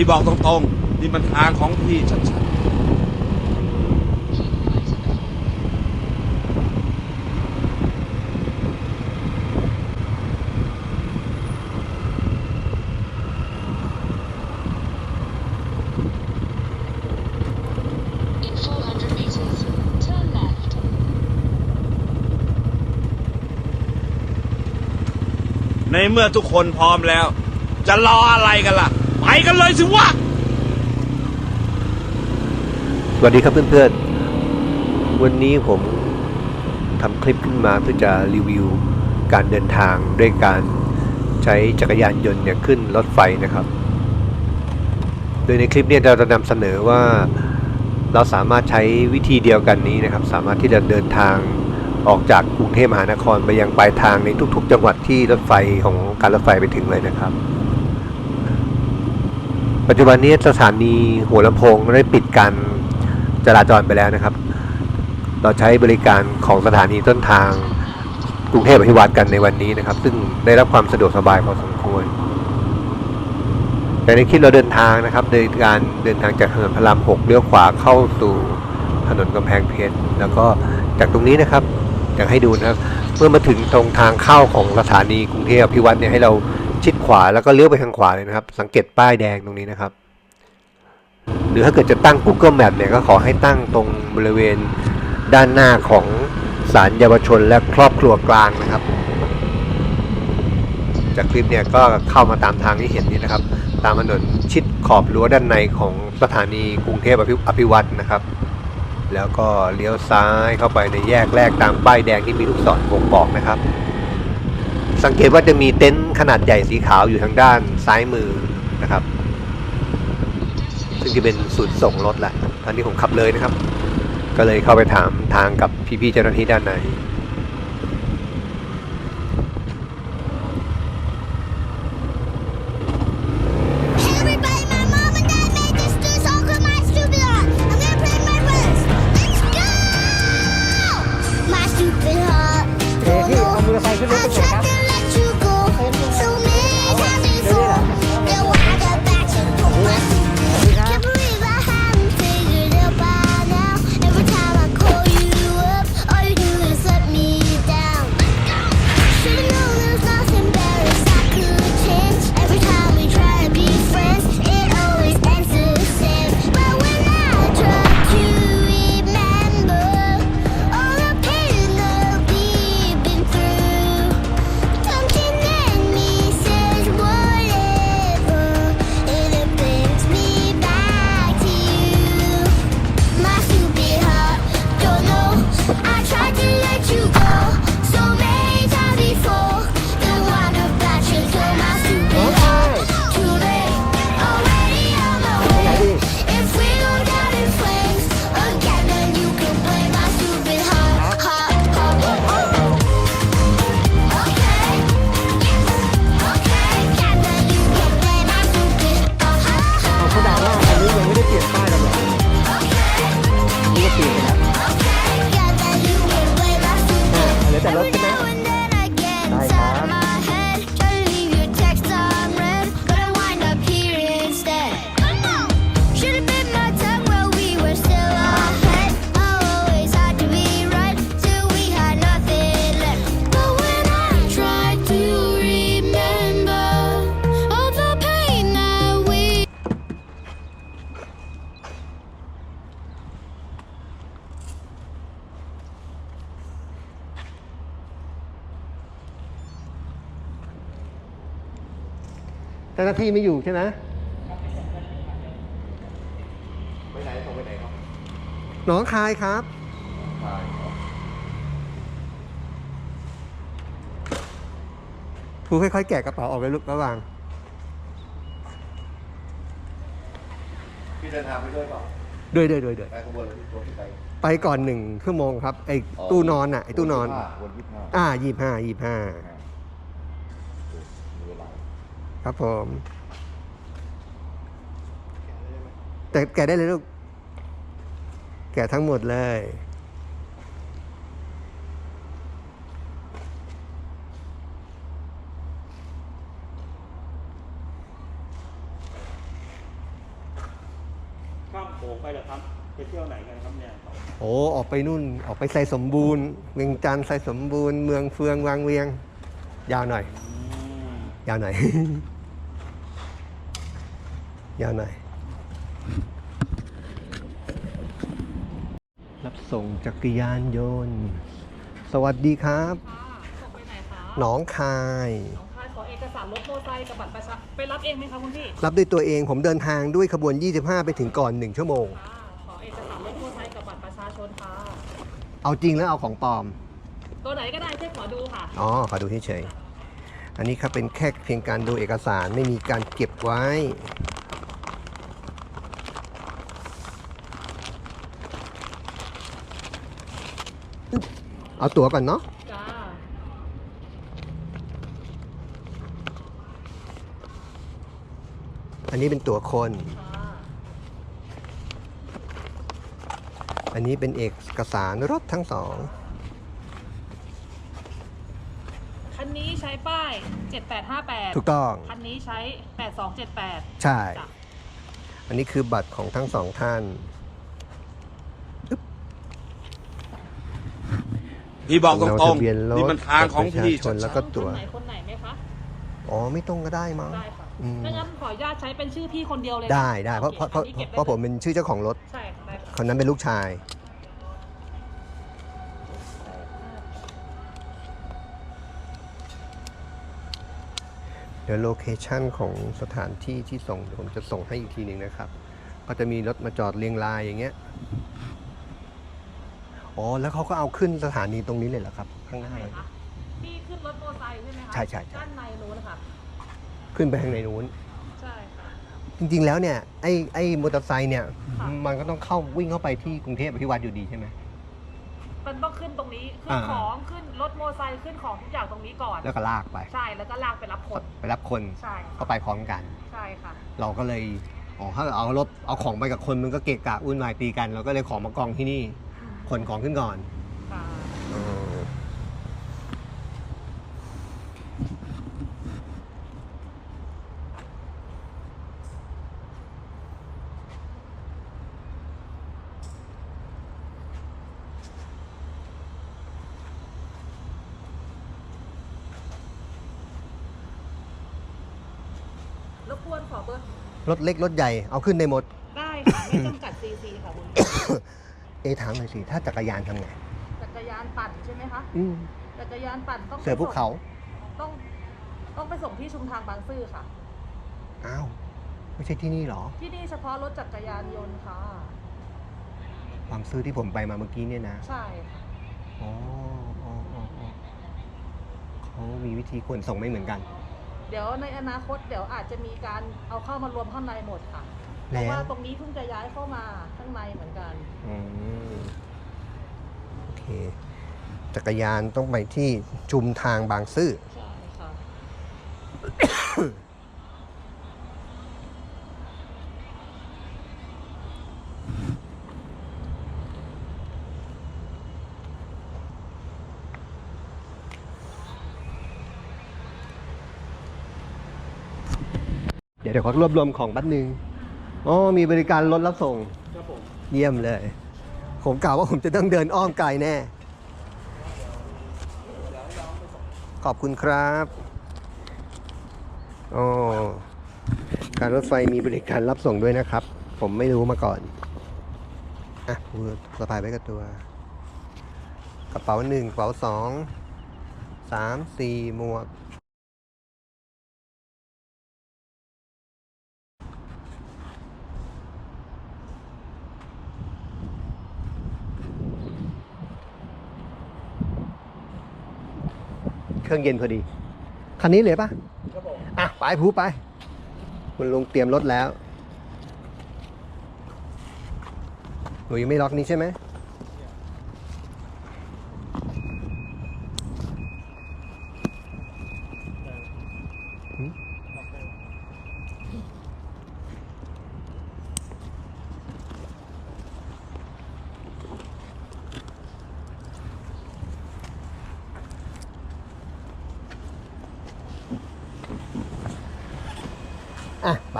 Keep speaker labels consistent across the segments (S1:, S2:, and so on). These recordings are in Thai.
S1: พี่บอกตรงๆนี่มันทางของพี่ชัด
S2: In 400 meters, turn left.
S1: ๆในเมื่อทุกคนพร้อมแล้ว จะรออะไรกันล่ะ ไปกันเลยสิวะ
S3: สวัสดีครับเพื่อนๆ วันนี้ผมทำคลิปขึ้นมาเพื่อจะรีวิวการเดินทางด้วยการใช้จักรยานยนต์เนี่ยขึ้นรถไฟนะครับ โดยในคลิปเนี่ยเราจะนำเสนอว่าเราสามารถใช้วิธีเดียวกันนี้นะครับ สามารถที่จะเดินทางออกจากกรุงเทพมหานครไปยังปลายทางในทุก ๆ จังหวัดที่รถไฟของการรถไฟไปถึงเลยนะครับ ปัจจุบันนี้สถานีหัวลำโพงได้ปิดการจราจรไปแล้วนะครับ เราใช้บริการของสถานีต้นทางกรุงเทพอภิวัตกันในวันนี้นะครับ ซึ่งได้รับความสะดวกสบายพอสมควร แต่ในคลิปเราเดินทางนะครับโดยการเดินทางจากถนนพระรามหกเลี้ยวขวาเข้าสู่ถนนกำแพงเพชรแล้วก็จากตรงนี้นะครับอยากให้ดูนะครับ เมื่อมาถึงตรงทางเข้าของสถานีกรุงเทพอภิวัตเนี่ยให้เรา ชิดขวาแล้วก็เลี้ยวไปทางขวาเลยนะครับ สังเกตป้ายแดงตรงนี้นะครับ หรือถ้าเกิดจะตั้ง Google Map เนี่ยก็ขอให้ตั้งตรงบริเวณด้านหน้าของศาลเยาวชนและครอบครัวกลางนะครับ จากคลิปเนี่ยก็เข้ามาตามทางที่เห็นนี่นะครับ ตามถนนชิดขอบรั้วด้านในของสถานีกรุงเทพอภิอภวัตรนะครับ แล้วก็เลี้ยวซ้ายเข้าไปในแยกแรกตามป้ายแดงที่มีลูกศรบ่งบอกนะครับ สังเกตว่าจะมีเต็นท์ขนาดใหญ่สีขาวอยู่ทางด้านซ้ายมือนะครับ ซึ่งจะเป็นศูนย์ส่งรถแหละตอนนี้ผมขับเลยนะครับ ก็เลยเข้าไปถามทางกับพี่ๆเจ้าหน้าที่ด้านใน
S4: หน้าที่ไม่อยู่ใช่ไหม
S3: ไปไหนส่งไปไหนครับ
S4: หนองคายครับครูค่อยๆแกะกระเป๋าออกเลยลูกระหว่าง
S3: พี่เดินทางไปด้วยเปล่า
S4: ด้วยด้วยด้วยด้วย
S3: ไปขบวนรถรถที่ไป
S4: ไปก่อนหนึ่งชั่วโมงครับไอ้ตู้นอนอะไอ้ตู้นอน
S3: วันที่ห้า
S4: อ่ายี่ห้ายี่ห้า
S3: มีเวลา
S4: ครับผม แต่แกะได้เลยลูก แกะทั้งหมดเลย
S5: ไปเหรอครับไปเที่ยวไหนกันครับเนี่ย
S4: โอ้ออกไปนู่นออกไปใส่สมบูรณ์ เวียงจันทร์ใส่สมบูรณ์ เมืองเฟืองวางเวียง ยาวหน่อย ยาวหน่อย ยาวหน่อย รับส่งจักรยานยนต์ สวัสดีครับ
S6: ค่ะส่งไปไหนคะ
S4: หนองคาย
S6: น้องคายขอเอกสารรถโมอเตอร์ไซค์กับบัตรประชาไปรับเองไหมคะคุณพี่
S4: รับด้วยตัวเองผมเดินทางด้วยขบวน 25 ไปถึงก่อน 1 ชั่วโมง
S6: ค่ะขอเอกสารรถโมอเตอร์ไซค์กับบัตรประชาชนค่ะ
S4: เอาจริงแล้วเอาของปลอม
S6: ตัวไหนก็ได้แค่ขอดูค่ะ
S4: อ๋อ ขอดูเฉยๆ อันนี้ครับเป็นแค่เพียงการดูเอกสารไม่มีการเก็บไว้ เอาตั๋วก่อนเนาะ
S6: จ้า
S4: อันนี้เป็นตั๋วคน อันนี้เป็นเอกสารรถทั้งสอง
S6: คั นนี้ใช้ป้าย 7858
S4: ถูกต้อง
S6: คันนี้ใช้ 8278
S4: ใช่
S6: จ้ะ
S4: อันนี้คือบัตรของทั้งสองท่าน
S1: พี่บอกต
S4: เรา
S1: รง
S4: ทะเบียนร
S1: ๆนี่
S4: ถ
S1: มันทางของ
S4: บัตรประ
S1: พี่
S4: ชาชนแล้วก็ตั๋ว
S6: คนไหนคนไหนไหมคะ
S4: อ๋อไม่ต้องก็ได้มั้ง
S6: ได้ค่ะ
S4: อืม
S6: ถ้างั้นขออนุญาตใช้เป็นชื่อพี่คนเดียวเลย
S4: ได้ได้เพราะเพราะเพราะ
S6: โอคอันนี้ก็บ
S4: เพราะผมเป็นชื่อเจ้าของรถ
S6: ใช่ค่ะได้ค่ะ
S4: คนนั้นเป็นลูกชาย เดี๋ยวโลเคชันของสถานที่ที่ส่งเดี๋ยวผมจะส่งให้อีกทีหนึ่งนะครับ ก็จะมีรถมาจอดเรียงรายอย่างเงี้ยอ๋อแล้วเขาก็เอาขึ้นสถานีตรงนี้เลยเหรอครับ ข้างหน้า
S6: ไหน
S4: เลย
S6: คะพี่ขึ้นรถโมอเตอร์ไซค์ใช่ไหมคะ
S4: ใช่ใช่ใช่
S6: ด้านในนู้นค่ะ
S4: ขึ้นไปทางในนู้น
S6: ใช่ค่ะ
S4: จริงๆแล้วเนี่ยไอ้ไอ้มอเตอร์ไซค์เนี่ย
S6: ค่ะ
S4: มันก็ต้องเข้าวิ่งเข้าไปที่กรุงเทพที่วัดอยู่ดีใช่ไหม
S6: มันต้องขึ้นตรงนี้ขึ้น
S4: อ่า
S6: ของขึ้นรถโมอเตอร์ไซค์ขึ้นของทุกอย่างตรงนี้ก่อน
S4: แล้วก็ลากไป
S6: ใช่แล้วก็ลากไปรับคน
S4: ไปรับคน
S6: ใช่
S4: ก็ไปพร้อมกัน
S6: ใช่ค่ะ
S4: เราก็เลยอ๋อถ้าเอารถเอาของไปกับคนมันก็เกะกะวุ่นวายตีกัน เราก็เลยของมากองที่นี่ขนของขึ้นก่อน
S6: ค่ะ
S4: ออ
S6: รบกวนขอเบอ ร์
S4: รถเล็กรถใหญ่เอาขึ้นได้หมด
S6: ได้ค่ะไม่จำกัดซีซีค่ะคุณ
S4: เอะถามหน่อยสิถ้าจักรยานทำไง
S6: จักรยานปั่นใช่ไหมคะ
S4: อืม
S6: จักรยานปั่นต้องไป
S4: เสือภูเขา
S6: ส่งต้องต้องไปส่งที่ชุมทางบางซื่อค่ะ
S4: อ้าวไม่ใช่ที่นี่เหรอ
S6: ที่นี่เฉพาะรถจักรยานยนต์ค่ะ
S4: ความซื้อที่ผมไปมาเมื่อกี้เนี่ยนะ
S6: ใช่ค่ะ
S4: อ๋ออ๋ออ๋ออ๋อเขามีวิธีขนส่งไม่เหมือนกัน
S6: เดี๋ยวในอนาคตเดี๋ยวอาจจะมีการเอาเข้ามารวมข้างในหมดค่ะ เพ
S4: แล้ว
S6: ราะว่าตรงนี้เพิ่งจะย้ายเข้ามาข้างในเหมือนกัน
S4: อืมโอเค จักรยานต้องไปที่ชุมทางบางซื่อ
S6: ใช่ค่ะ
S4: เดี๋ยวเดี๋ยวขอรวบรวมของแป๊บนึงอ๋อมีบริการรถรับส่ง
S5: ครับผม
S4: เยี่ยมเลย ผมกล่าวว่าผมจะต้องเดินอ้อมไกลแน่ ขอบคุณครับอ๋อการรถไฟมีบริการรับส่งด้วยนะครับ ผมไม่รู้มาก่อน อะกูสะพายไว้กับตัว กระเป๋าหนึ่งกระเป๋าสองสามสี่หมวก เครื่องเย็นพอดี คันนี้เลยปะ
S5: ครับผม
S4: อะ ไปผูไป คุณลุงเตรียมรถแล้วหนูยังไม่ล็อกนี้ใช่ไหมหืมอะ ไป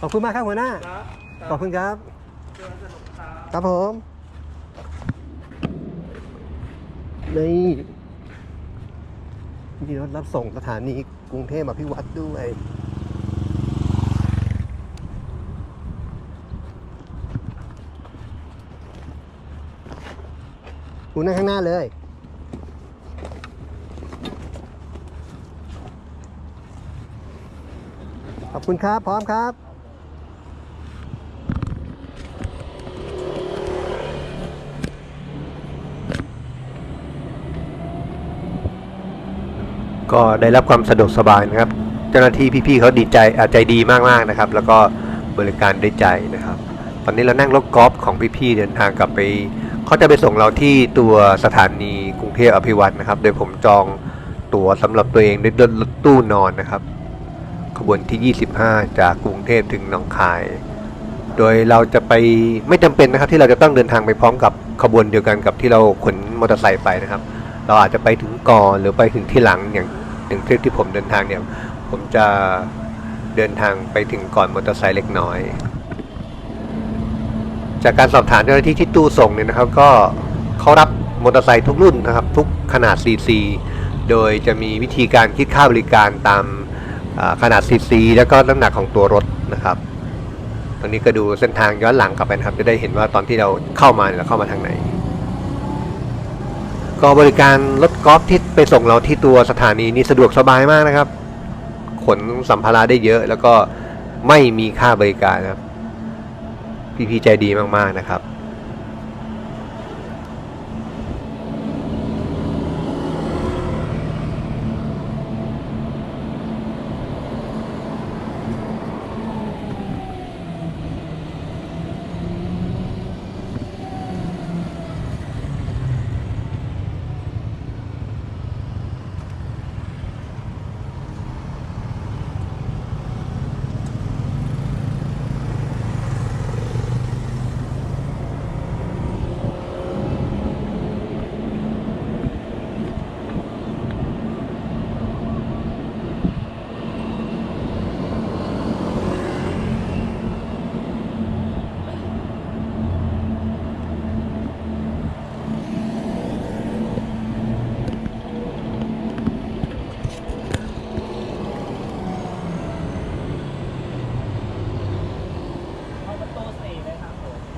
S3: ขอบคุณมากครับหัวหน้า ขอบคุณครับ ครับผม นี่มีรถรับส่งสถานีกรุงเทพอภิวัตรด้วย คุณนั่งข้างหน้าเลย ขอบคุณครับ พร้อมครับ ก็ได้รับความสะดวกสบายนะครับ เจ้าหน้าที่พี่ๆเขาดีใจอาใจดีมากๆนะครับ แล้วก็บริการได้ใจนะครับ ตอนนี้เรานั่งรถกอล์ฟของพี่ๆเดินทางกลับไปเขาจะไปส่งเราที่ตัวสถานีกรุงเทพอภิวัตรนะครับ โดยผมจองตั๋วสำหรับตัวเองด้วยรถตู้นอนนะครับ ขบวนที่ 25 จากกรุงเทพถึงหนองคาย โดยเราจะไปไม่จำเป็นนะครับที่เราจะต้องเดินทางไปพร้อมกับขบวนเดียวกันกับที่เราขนมอเตอร์ไซค์ไปนะครับ เราอาจจะไปถึงก่อนหรือไปถึงที่หลังอย่างอย่างทริปที่ผมเดินทางเนี่ย ผมจะเดินทางไปถึงก่อนมอเตอร์ไซค์เล็กน้อย จากการสอบถามเจ้าหน้าที่ที่ตู้ส่งเนี่ยนะครับ ก็เขารับมอเตอร์ไซค์ทุกรุ่นนะครับ ทุกขนาด CC โดยจะมีวิธีการคิดค่าบริการตามขนาด CC แล้วก็น้ำหนักของตัวรถนะครับตรงนี้ก็ดูเส้นทางย้อนหลังกลับไปนะครับ จะได้เห็นว่าตอนที่เราเข้ามาเนี่ยเราเข้ามาทางไหน ก็บริการรถกอล์ฟที่ไปส่งเราที่ตัวสถานีนี่สะดวกสบายมากนะครับ ขนสัมภาระได้เยอะ แล้วก็ไม่มีค่าบริการนะครับพี่ๆใจดีมากๆนะครับ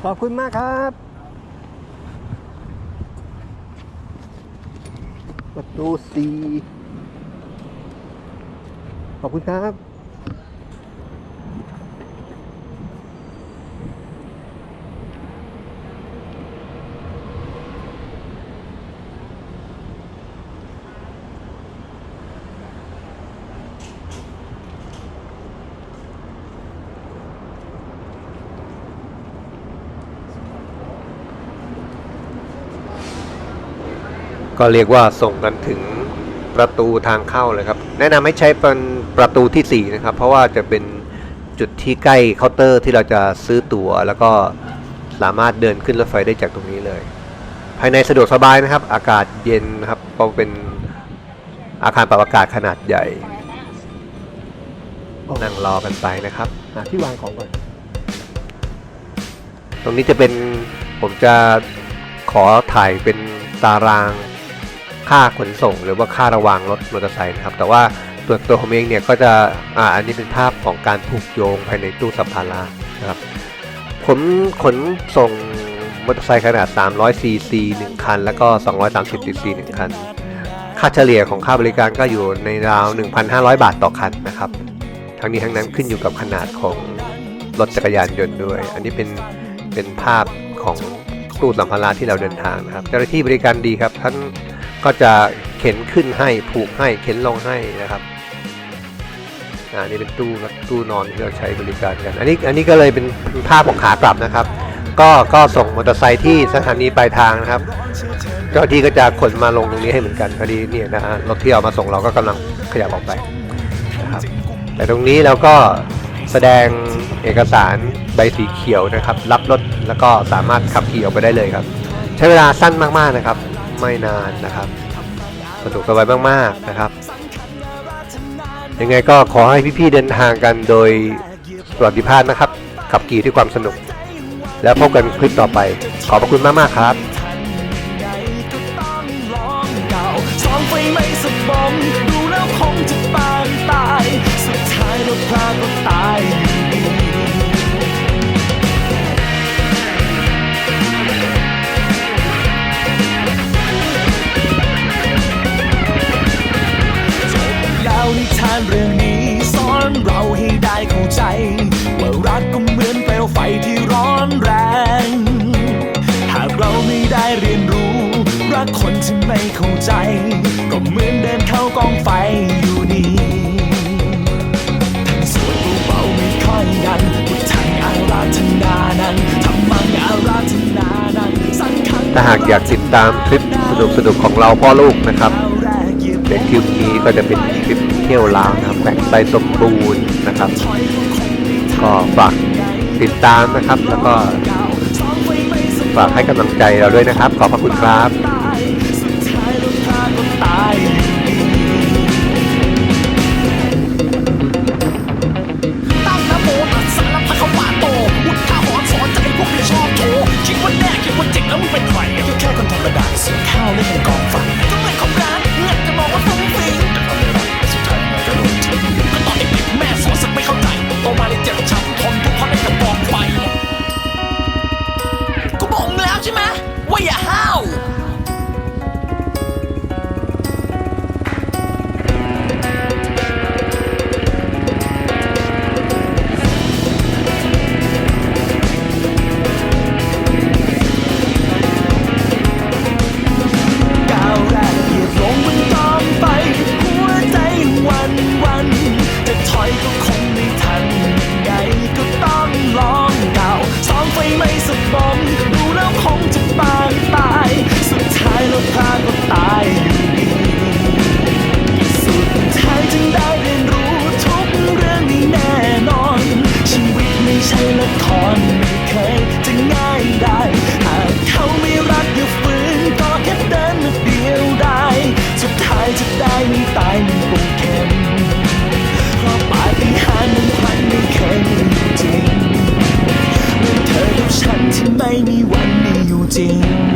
S3: ขอบคุณมากครับ ประตูสีขอบคุณครับ ก็เรียกว่าส่งกันถึงประตูทางเข้าเลยครับ แนะนำให้ใช้เป็นประตูที่ 4 นะครับ เพราะว่าจะเป็นจุดที่ใกล้เคาน์เตอร์ที่เราจะซื้อตั๋ว แล้วก็สามารถเดินขึ้นรถไฟได้จากตรงนี้เลย ภายในสะดวกสบายนะครับ อากาศเย็นนะครับเพราะเป็นอาคารปรับอากาศขนาดใหญ่นั่งรอกันไปนะครับหาที่วางของก่อน ตรงนี้จะเป็นผมจะขอถ่ายเป็นตาราง ค่าขนส่ง หรือว่าค่าระวางรถมอเตอร์ไซค์นะครับ แต่ว่าตัวตัวผมเองเนี่ยก็จะอ่าอันนี้เป็นภาพของการผูกโยงภายในตู้สัมภาระนะครับผมขนส่งมอเตอร์ไซค์ขนาด 300 cc 1คัน แล้วก็ 230 cc 1คัน ค่าเฉลี่ยของค่าบริการก็อยู่ในราว 1,500 บาทต่อคันนะครับ ทั้งนี้ทั้งนั้นขึ้นอยู่กับขนาดของรถจักรยานยนต์ด้วย อันนี้เป็นเป็นภาพของตู้สัมภาระที่เราเดินทางนะครับ เจ้าหน้าที่บริการดีครับท่าน ก็จะเข็นขึ้นให้ผูกให้เข็นลงให้นะครับอ่านี่เป็นตู้ตู้นอนที่เราใช้บริการกัน อันนี้อันนี้ก็เลยเป็นภาพของขากลับนะครับ ก็ก็ส่งมอเตอร์ไซค์ที่สถานีปลายทางนะครับ เจ้าที่ก็จะขนมาลงตรงนี้ให้เหมือนกันพอดีเนี่ยนะฮะรถที่เอามาส่งเราก็กำลังขยับออกไปนะครับแต่ตรงนี้เราก็แสดงเอกสารใบสีเขียวนะครับ รับรถแล้วก็สามารถขับขี่ออกไปได้เลยครับ ใช้เวลาสั้นมากๆนะครับ ไม่นานนะครับสะดวกสบายมากๆนะครับ ยังไงก็ขอให้พี่ๆเดินทางกันโดยสวัสดิภาพนะครับ ขับขี่ด้วยความสนุก แล้วพบกันคลิปต่อไป ขอบพระคุณมากๆครับ
S7: ใจ ว่ารักก็เหมือนเปลวไฟที่ร้อนแรง หากเราไม่ได้เรียนรู้ รักคนที่ไม่เข้าใจ ก็เหมือนเดินเข้ากองไฟอยู่ดีทั้งสวดเบาๆไม่ค่อยดังพุทธังอาราธนานังธรรมังอาราธนานังสังฆัง
S3: ถ้าหากอยากติดตามคลิปสนุกๆของเราพ่อลูกนะครับในคลิปนี้ก็จะเป็นคลิปเที่ยวลาวนะครับแบ่งไปสมบูรณ์นะครับ ก็ฝากติดตามนะครับ แล้วก็ฝากให้กำลังใจเราด้วยนะครับ ขอบพระคุณครับ
S7: 你万里无尽。